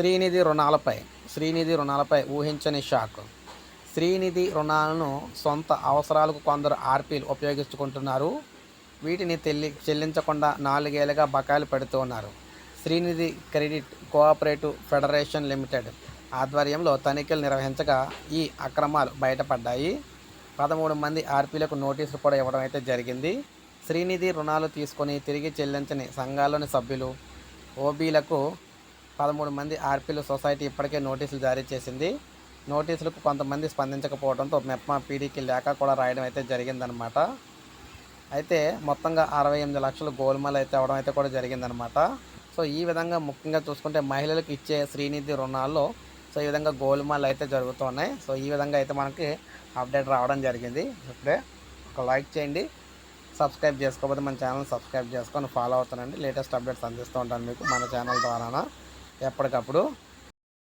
శ్రీనిధి రుణాలపై శ్రీనిధి రుణాలపై ఊహించని షాక్. శ్రీనిధి రుణాలను సొంత అవసరాలకు కొందరు ఆర్పీలు ఉపయోగించుకుంటున్నారు. వీటిని తెల్లి చెల్లించకుండా నాలుగేళ్ళుగా బకాయిలు పెడుతూ ఉన్నారు. Srinidhi credit cooperative federation limited ఆధ్వర్యంలో తనిఖీలు నిర్వహించగా ఈ అక్రమాలు బయటపడ్డాయి. పదమూడు మంది ఆర్పీలకు నోటీసులు కూడా ఇవ్వడం అయితే జరిగింది. శ్రీనిధి రుణాలు తీసుకొని తిరిగి చెల్లించని సంఘాల్లోని సభ్యులు ఓబీలకు పదమూడు మంది ఆర్పీలు సొసైటీ ఇప్పటికే నోటీసులు జారీ చేసింది. నోటీసులకు కొంతమంది స్పందించకపోవడంతో మెప్మా పీడీకి లేఖ కూడా రాయడం అయితే జరిగిందనమాట అయితే మొత్తంగా అరవై ఎనిమిది లక్షలు గోల్మాల్ అయితే అవ్వడం అయితే కూడా జరిగిందనమాట సో ఈ విధంగా ముఖ్యంగా చూసుకుంటే మహిళలకు ఇచ్చే శ్రీనిధి రుణాల్లో సో ఈ విధంగా గోల్మాల్ అయితే జరుగుతున్నాయి. సో ఈ విధంగా అయితే మనకి అప్డేట్ రావడం జరిగింది. ఇప్పుడే ఒక లైక్ చేయండి. సబ్స్క్రైబ్ చేసుకోకపోతే మన ఛానల్ సబ్స్క్రైబ్ చేసుకొని ఫాలో అవుతానండి. లేటెస్ట్ అప్డేట్స్ అందిస్తూ ఉంటాను మీకు మన ఛానల్ ద్వారా ఎప్పటికప్పుడు